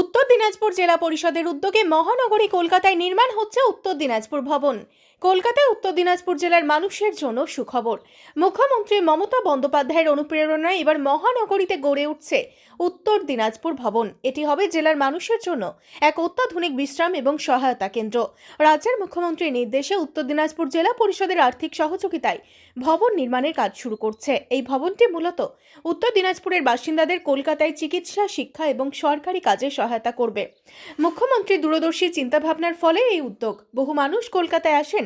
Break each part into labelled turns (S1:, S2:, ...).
S1: উত্তর দিনাজপুর জেলা পরিষদের উদ্যোগে মহানগরী কলকাতায় নির্মাণ হচ্ছে উত্তর দিনাজপুর ভবন। কলকাতায় উত্তর দিনাজপুর জেলার মানুষের জন্য সুখবর। মুখ্যমন্ত্রী মমতা বন্দ্যোপাধ্যায়ের অনুপ্রেরণায় এবার মহানগরীতে গড়ে উঠছে উত্তর দিনাজপুর ভবন। এটি হবে জেলার মানুষের জন্য এক অত্যাধুনিক বিশ্রাম এবং সহায়তা কেন্দ্র। রাজ্যের মুখ্যমন্ত্রীর নির্দেশে উত্তর দিনাজপুর জেলা পরিষদের আর্থিক সহযোগিতায় ভবন নির্মাণের কাজ শুরু করছে। এই ভবনটি মূলত উত্তর দিনাজপুরের বাসিন্দাদের কলকাতায় চিকিৎসা, শিক্ষা এবং সরকারি কাজে সহায়তা করবে। মুখ্যমন্ত্রী দূরদর্শী চিন্তাভাবনার ফলে এই উদ্যোগ। বহু মানুষ কলকাতায় আসেন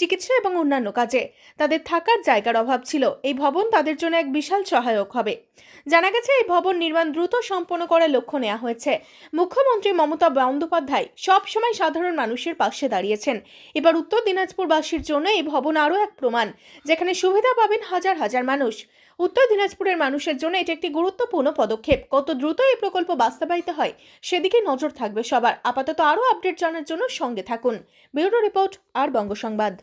S1: চিকিৎসা এবং অন্যান্য কাজে। তাদের থাকার জায়গার অভাব ছিল। এই ভবন তাদের জন্য এক বিশাল সহায়ক হবে। জানা গেছে, এই ভবন নির্মাণ দ্রুত সম্পন্ন করার লক্ষ্য নেওয়া হয়েছে। মুখ্যমন্ত্রী মমতা বন্দ্যোপাধ্যায় সবসময় সাধারণ মানুষের পাশে দাঁড়িয়েছেন। এবার উত্তর দিনাজপুরবাসীর জন্য এই ভবন আরও এক প্রমাণ, যেখানে সুবিধা পাবেন হাজার হাজার মানুষ। উত্তর দিনাজপুরের মানুষের জন্য এটি একটি গুরুত্বপূর্ণ পদক্ষেপ। কত দ্রুত এই প্রকল্প বাস্তবায়িত হয়, সেদিকে নজর থাকবে সবার। আপাতত আরও আপডেট জানার জন্য সঙ্গে থাকুন। ব্যুরো রিপোর্ট, আর বঙ্গ সংবাদ।